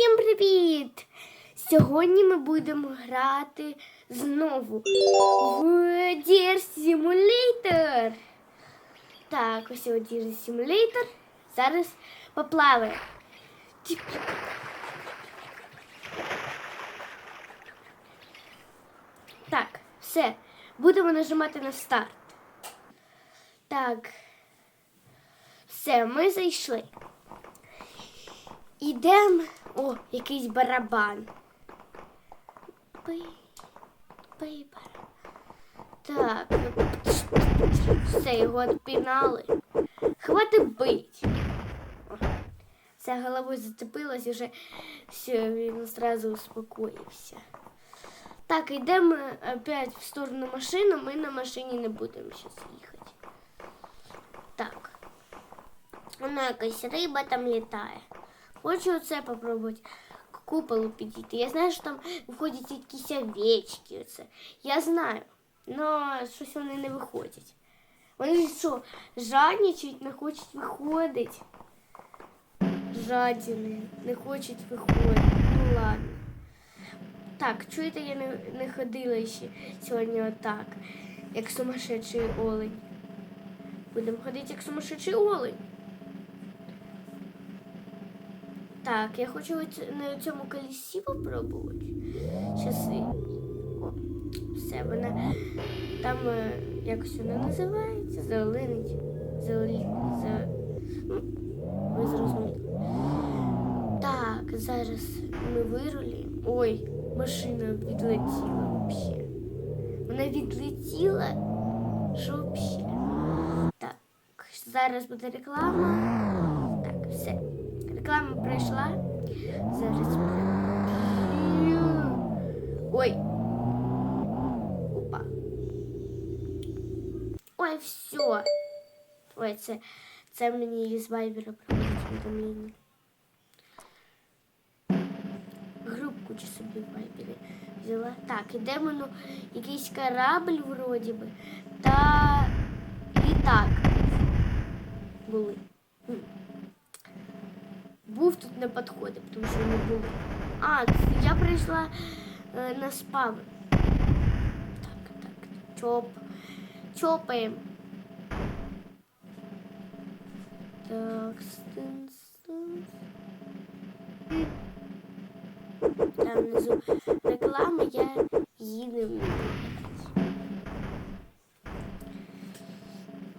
Усім привіт! Сьогодні ми будемо грати знову в Deer Simulator. Так, ось Deer Simulator. Зараз поплаває. Так, все. Будемо нажимати на старт. Так. Все, ми зайшли. Ідемо. О, якийсь барабан. Пий, пий барабан. Так. Все, його відпінали. Хватить бить. Вся голова зацепилась, уже все, він одразу успокоївся. Так, йдемо опять в сторону машини, ми на машині не будемо зараз їхати. Так. Вона якась риба там літає. Хочу оце попробувати к куполу підійти. Я знаю, що там виходять якісь овечки. Оце. Я знаю. але щось вони не виходять. Вони що, жадничають, не хочуть виходити. Жадіни, не хочуть виходити. Ну ладно. Так, чуєте, я не, не ходила ще сьогодні отак, як сумасшедший олень. Будемо ходити як сумасшедший олень. Так, я хочу на цьому колесі попробувати. Щас. і- О, все, вона там е, якось вона називається. Заолинить. Заолі... За... Ну, ви зрозуміли. Так, зараз ми вирулі. Ой, машина відлетіла взагалі. Вона відлетіла. Що взагалі? Так, зараз буде реклама. Так, все. Реклама пройшла. Зараз. Ой. Опа. Ой, все. Ой, це, це мені із вайбера приходить увідомлення. Групку чи собі в вайбері взяла. Так, ідемо, ну, якийсь корабль вроді би. Та не підходить, тому що не було. А, я прийшла е, на спави. Так, так, чоп. Чопаємо. Так, стин, стин. Там внизу реклама, я їду.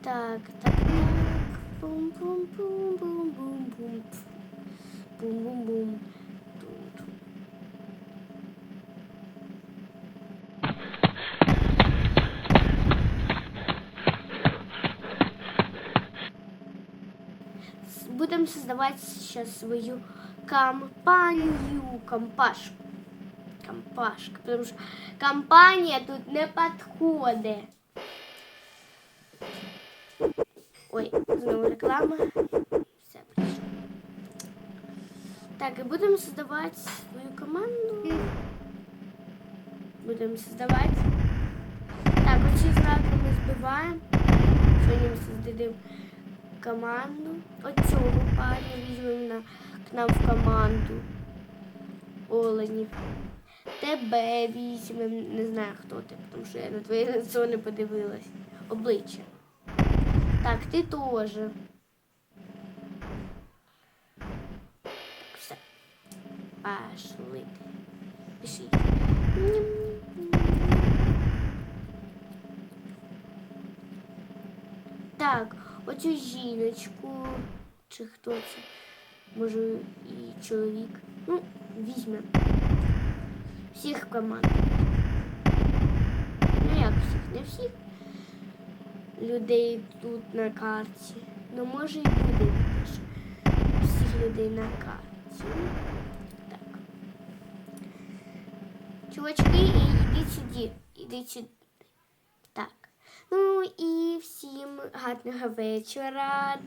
Так, так, так. Бум-бум-бум-бум-бум-бум. Бум-бум-бум. Ту-ту. Будем создавать сейчас свою компанию, компашку. Компашка, потому что компания тут не подходит. Ой, знову реклама. Так, і будемо создавати свою команду. Будемо создавати. Так, оці знаки ми збиваємо. Сьогодні ми создадим команду. Оцього парня візьмемо на, к нам в команду. Оленів. Тебе візьмемо, не знаю хто ти, тому що я на твоє лицо не подивилась. Обличчя. Так, ти теж. Пошли. Пиши. Так, оцю жіночку. Чи хто це? Може і чоловік. Ну, візьмемо. Всіх в команду. Ну як всіх? Не всіх людей тут на карті. Ну, може і буде всіх людей на карті. Чувачки, і йдіть сюди. Ідіть сюди. Так. Ну і всім гарного вечора.